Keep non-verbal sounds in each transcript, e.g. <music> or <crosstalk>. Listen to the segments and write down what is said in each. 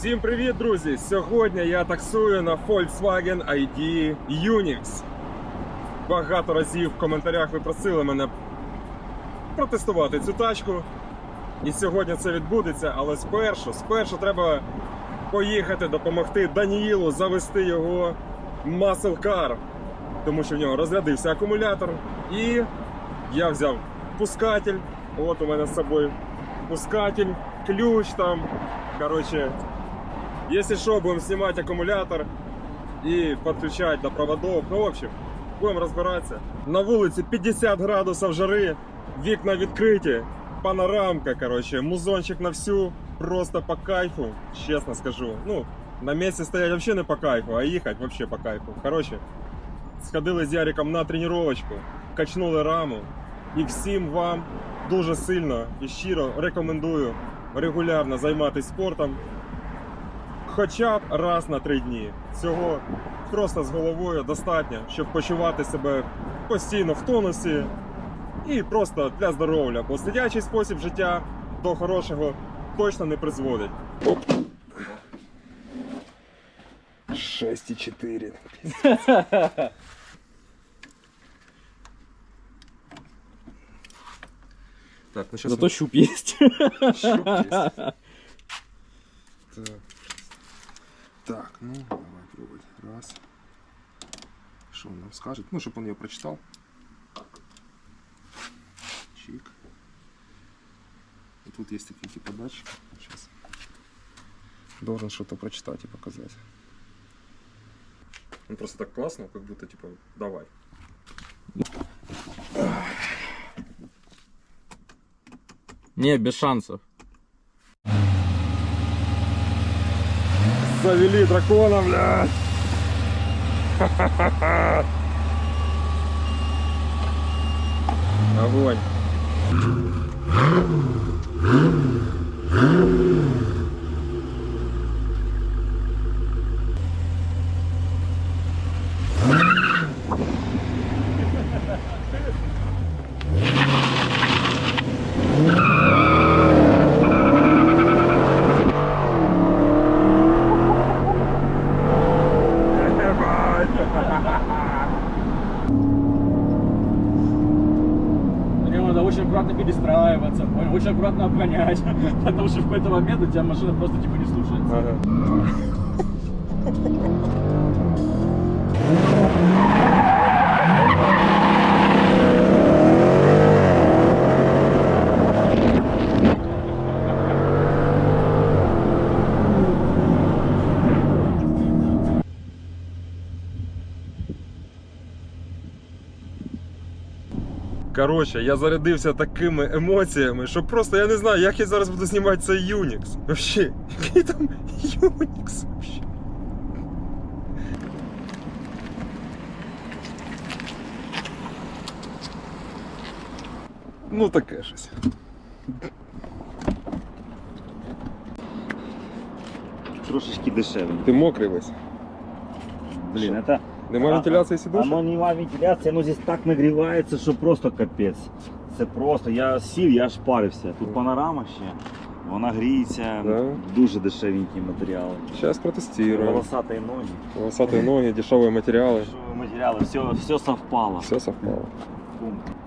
Всім привіт, друзі! Сьогодні я таксую на Volkswagen ID Unix. Багато разів в коментарях ви просили мене протестувати цю тачку. І сьогодні це відбудеться, але спершу, спершу треба поїхати допомогти Даніїлу завести його Muscle Car, тому що в нього розрядився акумулятор. І я взяв пускатель. От у мене з собою пускатель, ключ там. Короче, если что, будем снимать аккумулятор и подключать до проводов. Ну, в общем, будем разбираться. На вулиці 50 градусів жари, вікна відкриті, панорамка, короче, музончик на всю, просто по кайфу, чесно скажу. Ну, на місці стоять вообще не по кайфу, а їхати вообще по кайфу. Короче, сходили з Яриком на тренувачку, качнули раму. І всім вам дуже сильно і щиро рекомендую регулярно займатися спортом. Хоча б раз на три дні. Цього просто з головою достатньо, щоб почувати себе постійно в тонусі і просто для здоров'я, бо сидячий спосіб життя до хорошого точно не призводить. 6,4. Так, ну сейчас Зато щуп есть. <laughs> Так. Так, ну, давай пробовать. Раз. Что он нам скажет? Ну, чтобы он ее прочитал. Чик. И тут есть такие типа датчики. Сейчас. Должен что-то прочитать и показать. Он просто так классно, как будто типа давай. Не, без шансов. Завели дракона, блядь! Огонь! У тебя машина просто типа не слушается. Ага. <laughs> Коротше, я зарядився такими емоціями, що просто я не знаю, як я зараз буду знімати цей Unix. Вообще, який там Unix вообще? Ну таке щось. трошечки дешевле. Ти мокрий весь. Блин, это... Нема А- вентиляції Оно сідушок? нема вентиляції, оно здесь так нагрівається, що просто капець. Це просто, я сів, я аж парився. Тут панорама ще, вона гріється, Да. дуже дешевенькі матеріали. Зараз протестуємо. Волосаті ноги. Волосатые ноги, дешевые материалы. Дешеві матеріали, все, все совпало. Все совпало.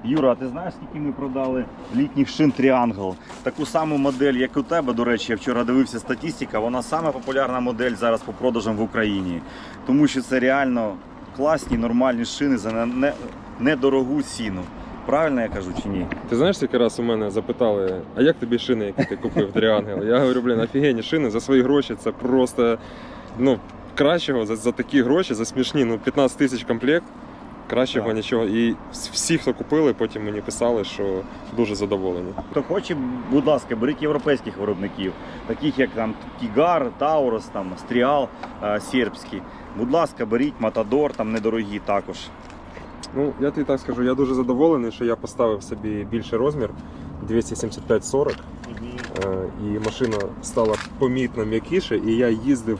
Юра, а ти знаєш, скільки ми продали літніх шин Triangle? Таку саму модель, як у тебе, до речі, я вчора дивився статистика, вона сама популярна модель зараз по продажам в Україні. Тому що це реально класні, нормальні шини за не- не- недорогу ціну. Правильно я кажу чи ні? Ти знаєш, скільки раз у мене запитали, а як тобі шини, які ти купив Тріангел? Я говорю, блін, офігенні шини за свої гроші. Це просто ну, кращого за, за такі гроші, за смішні, ну 15 тисяч комплект. Кращого Так. нічого. І всі, хто купили, потім мені писали, що дуже задоволені. Хто хоче, будь ласка, беріть європейських виробників, таких як там Тігар, Таурус, там Стріал е, сербський. Будь ласка, беріть Матадор, там недорогі також. Ну, я тобі так скажу, я дуже задоволений, що я поставив собі більший розмір 275-40. Е, і машина стала помітно м'якіше, і я їздив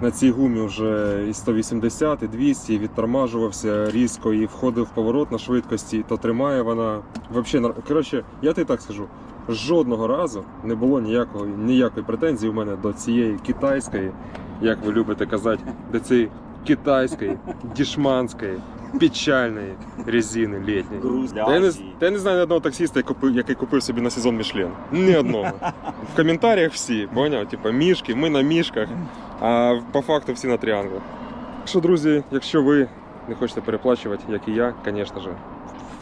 на цій гумі вже і 180, і 200, і відтормажувався різко, і входив в поворот на швидкості, то тримає вона. Нар- коротше, я тобі так скажу. жодного разу не було ніякої, ніякої претензії у мене до цієї китайської, як ви любите казати, до цієї китайської, дішманської, печальної резини літньої. Груз для Та я, не, Азії. та я не знаю ні одного таксиста, який купив, який купив собі на сезон Мішлен. Ні одного. В коментарях всі, поняв? Типа мішки, ми на мішках, а по факту всі на тріанглах. Так що, друзі, якщо ви не хочете переплачувати, як і я, звісно ж,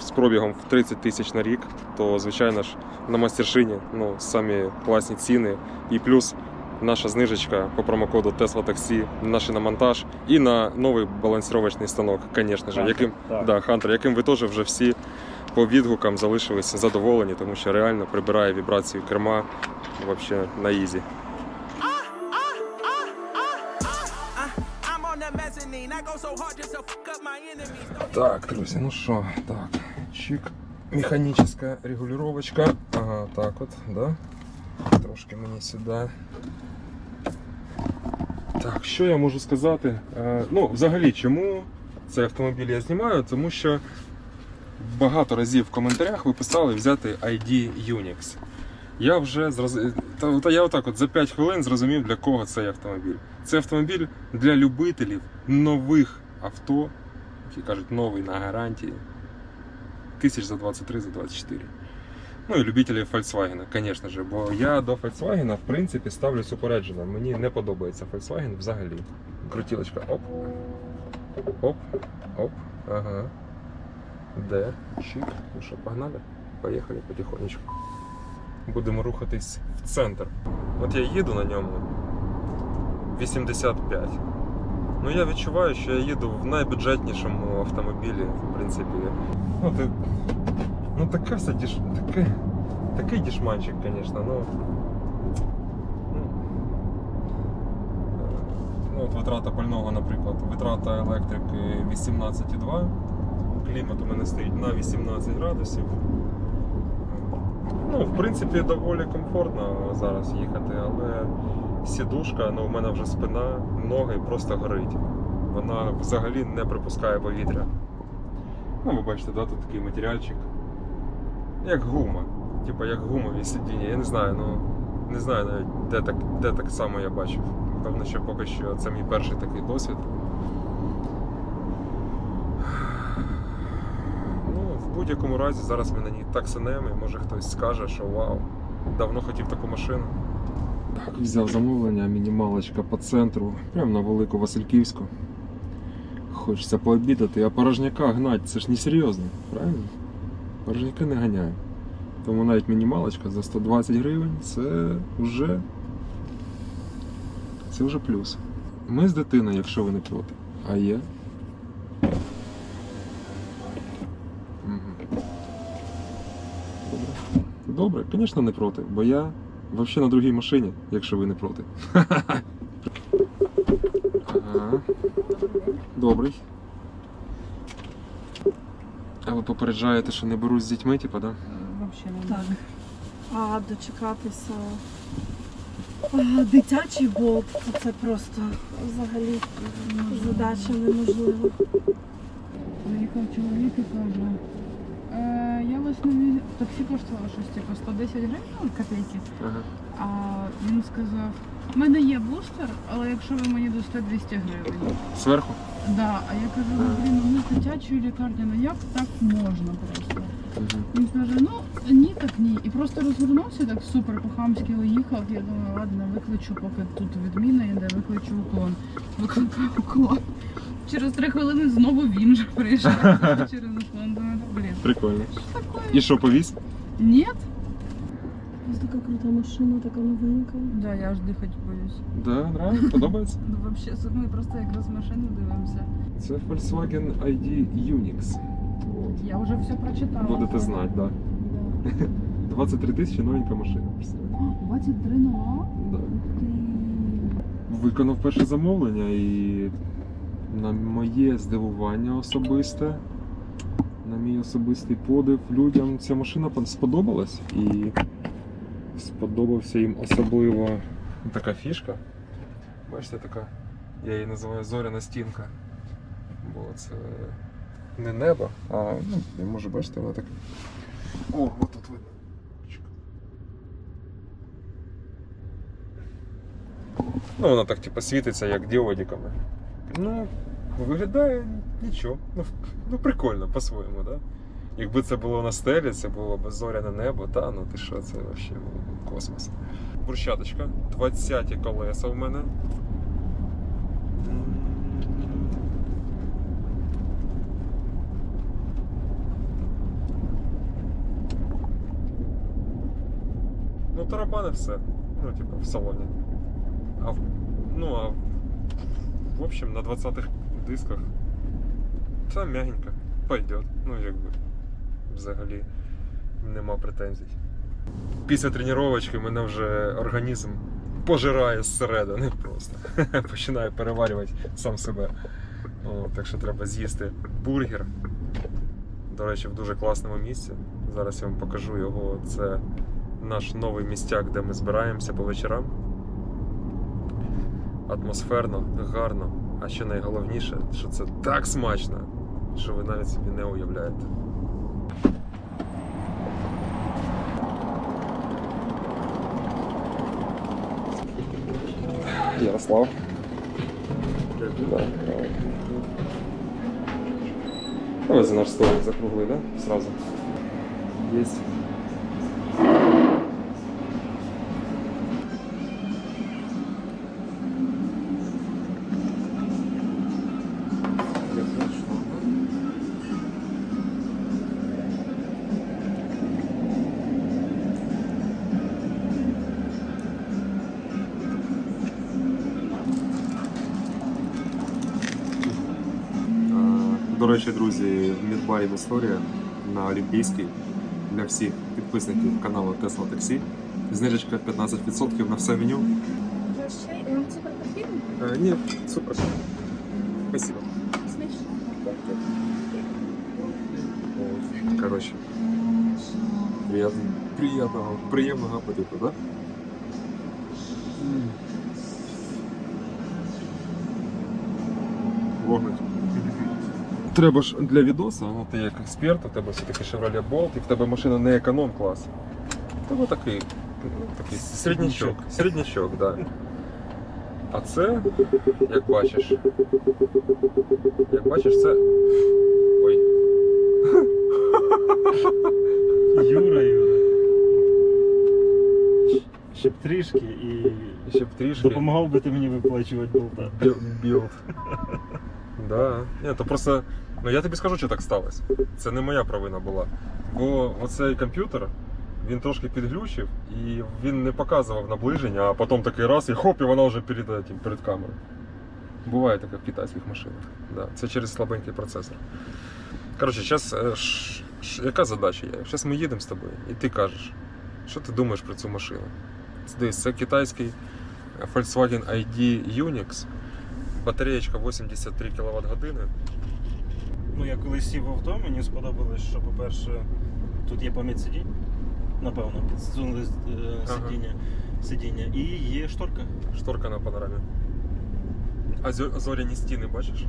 з пробігом в 30 тисяч на рік, то звичайно ж на мастершині ну, самі класні ціни. І плюс наша знижечка по промокоду Tesla Taxi, наші на монтаж і на новий балансировочний станок, звісно ж, яким, так. да, Hunter, яким ви теж вже всі по відгукам залишилися задоволені, тому що реально прибирає вібрацію керма взагалі на ізі. Так, друзі, ну що, так, чик, механічна регулювачка. Ага, так от, да? Трошки мені сюди. Так, що я можу сказати? Е, ну, взагалі, чому цей автомобіль я знімаю? Тому що багато разів в коментарях ви писали взяти ID Unix. Я вже зроз... та, та я отак от за 5 хвилин зрозумів, для кого цей автомобіль. Це автомобіль для любителів нових авто, які кажуть, новий на гарантії. Тисяч за 23, за 24. Ну і любителів Volkswagen, звісно ж, бо я до Volkswagen, в принципі, ставлюсь упереджено. Мені не подобається Volkswagen взагалі. Крутілочка, оп. Оп, оп, ага. Де? Чик. Ну що, погнали? Поїхали потихонечку. Будемо рухатись в центр. От я їду на ньому 85. Ну я відчуваю, що я їду в найбюджетнішому автомобілі, в принципі. Ну, ти, ну така вся діш, таке, такий дішманчик, звісно, ну. ну, от витрата пального, наприклад, витрата електрики 18,2. Клімат у мене стоїть на 18 градусів. Ну, в принципі, доволі комфортно зараз їхати, але сідушка, ну, у мене вже спина, ноги просто горить. Вона взагалі не пропускає повітря. Ну, ви бачите, да, тут такий матеріальчик. Як гума. Типа як гумові сидіння. Я не знаю, ну не знаю навіть, де так, де так само я бачив. Певно, що поки що це мій перший такий досвід. Ну, в будь-якому разі зараз ми на ній так синемо, і може хтось скаже, що вау, давно хотів таку машину. Так, взяв замовлення, мінімалочка по центру, прямо на Велику Васильківську. Хочеться пообідати, а порожняка гнать, це ж не серйозно, правильно? Порожняки не ганяю. Тому навіть мінімалочка за 120 гривень це вже. Це вже плюс. Ми з дитиною, якщо ви не проти. А є. Добре, звісно, не проти, бо я взагалі на другій машині, якщо ви не проти. <laughs> Ага. Добрий. А ви попереджаєте, що не беруть з дітьми, типа, да? Вообще не Так. А дочекатися а, дитячий болт то це просто взагалі задача неможлива. Заїхав чоловік і каже, е, я вас не віз... Таксі коштувало щось типу 110 гривень, ну, копійки. Ага. А він сказав, в мене є бустер, але якщо ви мені дасте 200 гривень. Зверху? Да, а я кажу, ну блін, ну з дитячої лікарні, ну як так можна просто? Він каже, ну ні, так ні. І просто розвернувся так супер по-хамськи уїхав. Я думаю, ладно, викличу, поки тут відміна йде, викличу уклон. Викликав уклон. Через три хвилини знову він же прийшов <laughs> через уклон. Думаю, блін. Прикольно. що таке? І що, повіз? Ні? Ось така крута машина, така новенька. Да, я аж дихати боюсь. Да, нравится, подобається? <laughs> Ну, вообще, ми просто якраз машину дивимося. Це Volkswagen ID Unix. От. Я вже все прочитала. Будете знати, да. Да. <laughs> 23 тисячі новенька машина. представляєте? 23 нова? Да. Ти... Виконав перше замовлення і на моє здивування особисте, на мій особистий подив людям ця машина сподобалась і Сподобався їм особливо ну, така фішка. Бачите, така, я її називаю зоряна стінка. Бо це не небо, а ну, не може бачити, вона так. О, отут видно. Ну, вона так типу, світиться, як діодиками. Ну, виглядає нічого. Ну, ну прикольно по-своєму, так? Да? Якби це було на стелі, це було б зоряне небо, та ну ти що, це взагалі космос. Брусчаточка, 20 колеса в мене. Ну, тарабани все. Ну, типу, в салоні. А, ну, а в- общем, на 20-х дисках все м'ягенько. Пойдет. Ну, якби. Взагалі нема претензій. Після тренувачки мене вже організм пожирає зсередини просто. <laughs> Починає переварювати сам себе. О, так що треба з'їсти бургер. До речі, в дуже класному місці. Зараз я вам покажу його. Це наш новий містяк, де ми збираємося по вечорам. Атмосферно, гарно, а ще найголовніше, що це так смачно, що ви навіть собі не уявляєте. Ярослав. Да, давай. Давай за наш столик закруглый, да? Сразу. Есть. До речі, друзі, в Мідбарі історія на Олімпійській для всіх підписників каналу Tesla Taxi. Знижечка 15% на все меню. Е, ні, супер. Спасибо. Короче. Приятно, приятного, приємного апетиту, да? Треба ж для відоса, ну ти як експерт, у тебе все-таки Chevrolet Bolt, і в тебе машина не економ клас. В тебе такий, ну, такий середнячок. Середнячок, так. Да. А це, як бачиш, як бачиш, це. Ой. Юра, Юра. Ще б трішки і Ще б трішки. допомагав би ти мені виплачувати болта. Білд. Да. Ні, то просто. Ну я тобі скажу, що так сталося. Це не моя провина була. Бо оцей комп'ютер він трошки підглючив і він не показував наближення, а потім такий раз і хоп, і вона вже перед, перед камерою. Буває таке в китайських машинах. Да. Це через слабенький процесор. Коротше, зараз яка задача є? Зараз ми їдемо з тобою, і ти кажеш, що ти думаєш про цю машину? Дивись, це китайський Volkswagen ID Unix. Батареєчка 83 кВт години. Ну, я коли сів в авто, мені сподобалось, що, по-перше, тут є пам'ять сидінь. Напевно, підсунули е, Ага. сидіння, сидіння. І є шторка. Шторка на панорамі. А зо- зоряні стіни бачиш?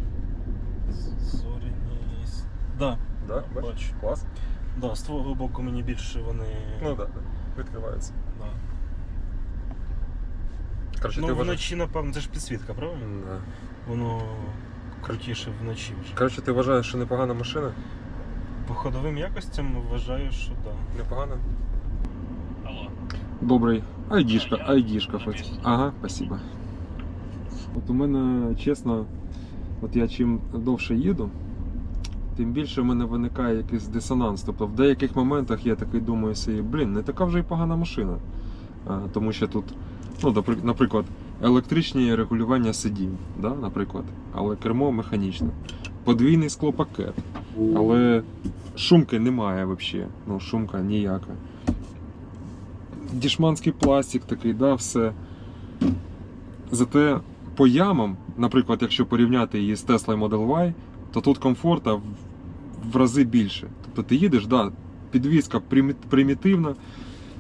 Зоряні. с- Да, Да, бачиш? Бачу. Клас. да, з твого боку мені більше вони. Ну так, да, відкриваються. да. Коротше, Ну, ти вважаєш. вночі, напевно, це ж підсвітка, правильно? Да. Воно крутіше вночі вже. Коротше, ти вважаєш, що непогана машина? По ходовим якостям вважаю, що так. Да. Непогана? Алло. Добрий. Айдішка, айдішка хоч. Ага, спасибо. От у мене, чесно, от я чим довше їду, тим більше в мене виникає якийсь дисонанс. Тобто в деяких моментах я такий думаю собі, блін, не така вже й погана машина. А, тому що тут, ну, напри- наприклад, електричні регулювання сидінь, да, наприклад, але кермо механічне. Подвійний склопакет. Але шумки немає взагалі. Ну, шумка ніяка. Дішманський пластик такий, да, все. Зате по ямам, наприклад, якщо порівняти її з Tesla Model Y, то тут комфорта в, рази більше. Тобто ти їдеш, да, підвізка примітивна,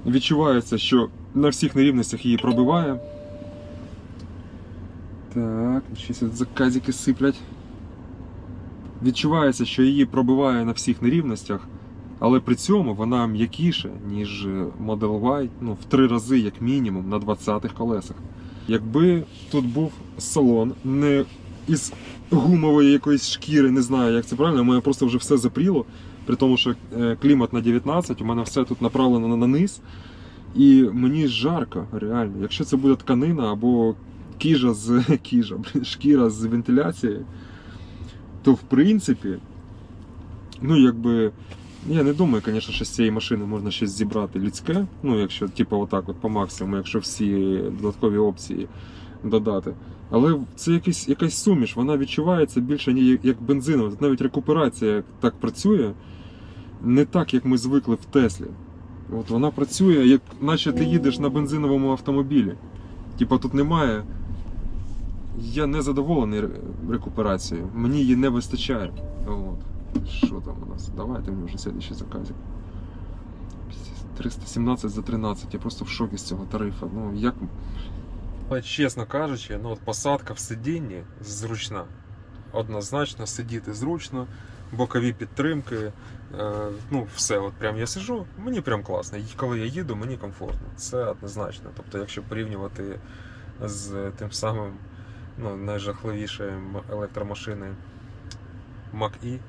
відчувається, що на всіх нерівностях її пробиває. Так, щось заказики сиплять. Відчувається, що її пробиває на всіх нерівностях, але при цьому вона м'якіша, ніж Model Y, ну, в три рази, як мінімум, на 20-х колесах. Якби тут був салон, не із гумової якоїсь шкіри, не знаю, як це правильно, у мене просто вже все запріло. При тому, що е, клімат на 19, у мене все тут направлено на- на низ. І мені жарко, реально. Якщо це буде тканина або кіжа з <laughs> кіжа, шкіра з вентиляцією, то в принципі, ну якби. Я не думаю, звісно, що з цієї машини можна щось зібрати людське. Ну, якщо, типу, отак, от по максимуму, якщо всі додаткові опції додати. Але це якийсь, якась суміш, вона відчувається більше як бензинова. Навіть рекуперація так працює, не так, як ми звикли в Теслі. От вона працює, як наче ти їдеш на бензиновому автомобілі. Типа тут немає. Я не задоволений рекуперацією. Мені її не вистачає. От. Що там у нас? Давайте мені вже слідчий заказик. 317 за 13. Я просто в шокі з цього тарифа. Ну як. Чесно кажучи, ну от посадка в сидінні зручна. Однозначно сидіти зручно, бокові підтримки. Е, ну, все, от прям я сижу, мені прям класно. І коли я їду, мені комфортно. Це однозначно. Тобто, якщо порівнювати з тим самим ну, найжахливішою м- електромашиною Mach-E,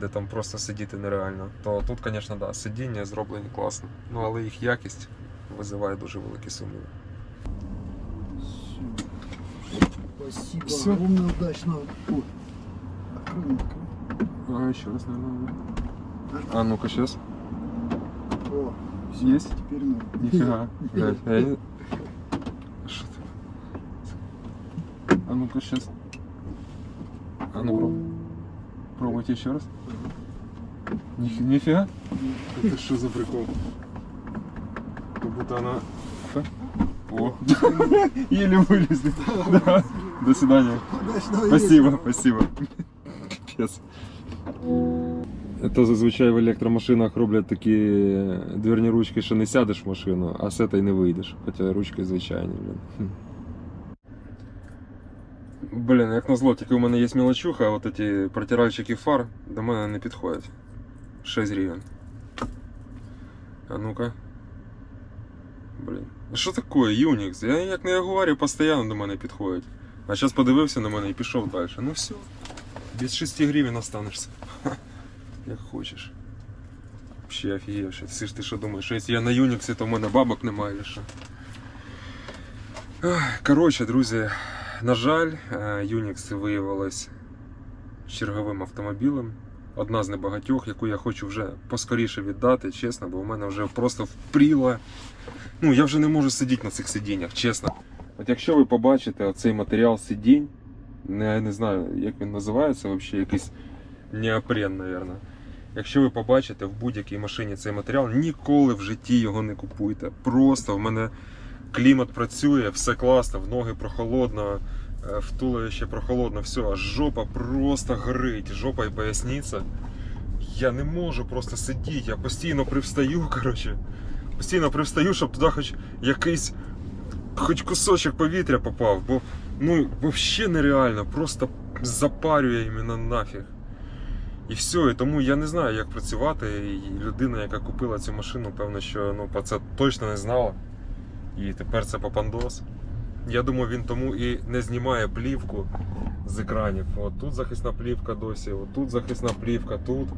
де там просто сидіти нереально, то тут, звісно, да, сидіння зроблені класно. Ну, але їх якість визиває дуже великі сумніви. Спасибо, Всё. огромное удачного. Ой, открой, открой. А, еще раз, наверное. А ну-ка, сейчас. О, всё, Есть? Теперь ну. Нифига. <laughs> А ну-ка, сейчас. А ну пробуй. Пробуйте еще раз. Нифи- Нифига? Это что за прикол? Как будто она... О, <laughs> еле вылезли. Да. До свидания. Удачного Спасибо, вечера. спасибо. Пипец. Это зазвичай в електромашинах роблять такі дверні ручки, що не сядеш в машину, а з цієї не вийдеш. Хоча ручки звичайні, блін. Блін, як назло, тільки у мене є мілочуха, от ці протиральчики фар до мене не підходять. 6 гривень. А ну-ка. Блін. Що таке Unix? Я як на Ягуарі постійно до мене підходять. А зараз подивився на мене і пішов далі. Ну все. Без 6 гривень останешся. Ха, Як хочеш. Вообще офігевши. Ти ж ти що думаєш, що якщо я на Unix, то в мене бабок немає? Коротше, друзі, на жаль, е, Unix виявилась черговим автомобілем. Одна з небагатьох, яку я хочу вже поскоріше віддати, чесно, бо в мене вже просто впріла. Ну, я вже не можу сидіти на цих сидіннях, чесно. От якщо ви побачите оцей матеріал сидінь, я не знаю, як він називається, взагалі, якийсь неопрен, мабуть. Якщо ви побачите в будь-якій машині цей матеріал, ніколи в житті його не купуйте. Просто в мене клімат працює, все класно, в ноги прохолодно, е, в туловище прохолодно, все, а жопа просто горить, жопа і поясниця. Я не можу просто сидіти, я постійно привстаю, <laughs> коротше. Постійно привстаю, щоб туди хоч якийсь хоч кусочок повітря попав, бо ну взагалі нереально, просто запарює іменно нафіг. І все, і тому я не знаю, як працювати. І людина, яка купила цю машину, певно, що ну, про це точно не знала. І тепер це попандос. Я думаю, він тому і не знімає плівку з екранів. От тут захисна плівка досі, от тут захисна плівка, тут.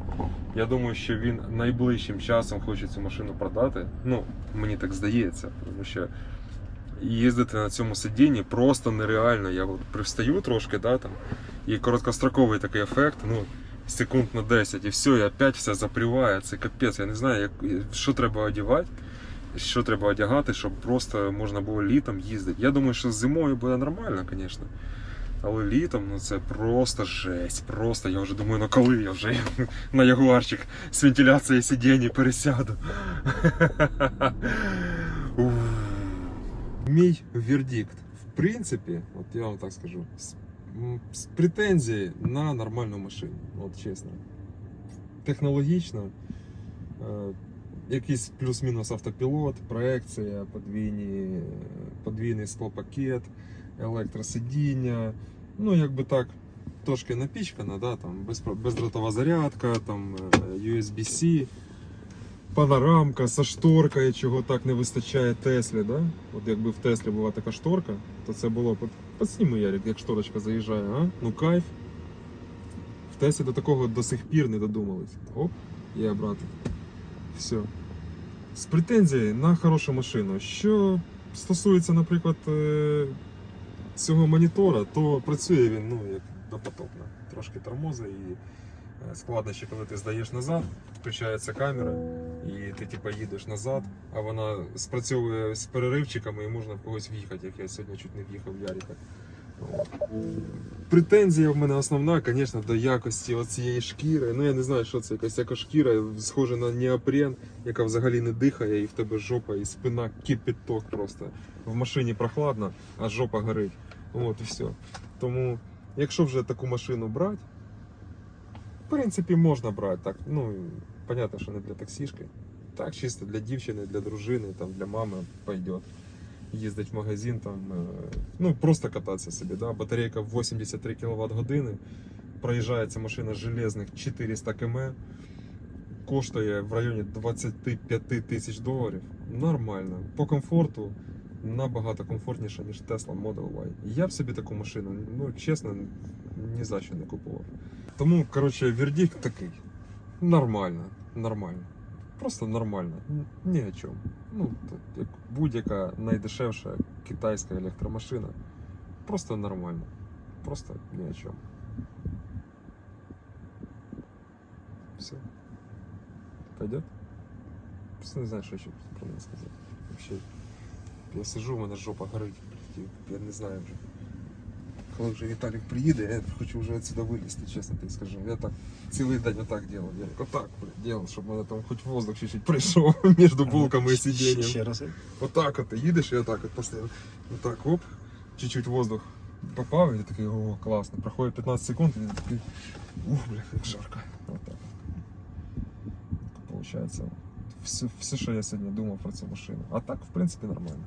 Я думаю, що він найближчим часом хоче цю машину продати. Ну, мені так здається, тому що їздити на цьому сидінні просто нереально. Я от привстаю трошки, да, там, і короткостроковий такий ефект, ну, секунд на 10, і все, і опять все запріває. Це капець. Я не знаю, як, що треба одягати, що треба одягати, щоб просто можна було літом їздити. Я думаю, що зимою буде нормально, звісно. Але літом ну це просто жесть. Просто я вже думаю, ну коли я вже <laughs> на ягуарчик з вентиляцією сидіння пересяду. <laughs> Мій вердикт, в принципі, от я вам так скажу, з, претензії на нормальну машину. От чесно. Технологічно. Е, якийсь плюс-мінус автопілот, проекція, подвійні, подвійний склопакет, електросидіння. Ну, якби так, трошки напічкана, да, там, без, бездротова зарядка, там, е, USB-C. панорамка со шторкою, чого так не вистачає Теслі, да? От якби в Теслі була така шторка, то це було б. Посніми, Ярик, як шторочка заїжджає, а? Ну кайф. В Теслі до такого до сих пір не додумались. Оп, і обратно. Все. З претензією на хорошу машину. Що стосується, наприклад, е, цього монітора, то працює він ну, як допотопно. Трошки тормоза і е, складнощі, коли ти здаєш назад, включається камера, і ти типа їдеш назад, а вона спрацьовує з переривчиками і можна в когось в'їхати, як я сьогодні чуть не в'їхав в Яріка. Претензія в мене основна, звісно, до якості оцієї шкіри. Ну я не знаю, що це якась екошкіра, схожа на неопрен, яка взагалі не дихає, і в тебе жопа і спина кипяток просто. В машині прохладно, а жопа горить. От і все. Тому, якщо вже таку машину брати, в принципі, можна брати так. Ну, понятно, що не для таксішки. Так, чисто для дівчини, для дружини, там, для мами пойдет. Їздить в магазин, там, е, ну просто кататися собі. Да? Батарейка 83 кВт години. Проїжджає ця машина железних 400 км. Коштує в районі 25 тисяч доларів. Нормально. По комфорту набагато комфортніше, ніж Tesla Model Y. Я б собі таку машину, ну чесно, ні за що не купував. Тому, коротше, вердикт такий. Нормально, нормально. Просто нормально. Н- Ні о чому. Ну, то як будь-яка найдешевша китайська електромашина. Просто нормально. Просто ні о чому. Все. Пойдет? Просто не знаю, що ще про неї сказати. Вообще, я сижу, у мене жопа горить. блядь, і Я не знаю вже. Коли вже Віталік приїде, я хочу вже отсюда вилізти, чесно тобі скажу. Я так цілий день отак делал. Я отак, делал, щоб мене там хоч воздух чуть-чуть прийшов <laughs> між булками і сидінням. Ще раз. Отак от ти їдеш і отак от постійно. Отак, оп, чуть-чуть воздух попав, і ти такий, о, класно. Проходить 15 секунд, і ти такий, ух, бля, як жарко. Отак. Получається, все, все, що я сьогодні думав про цю машину. А так, в принципі, нормально.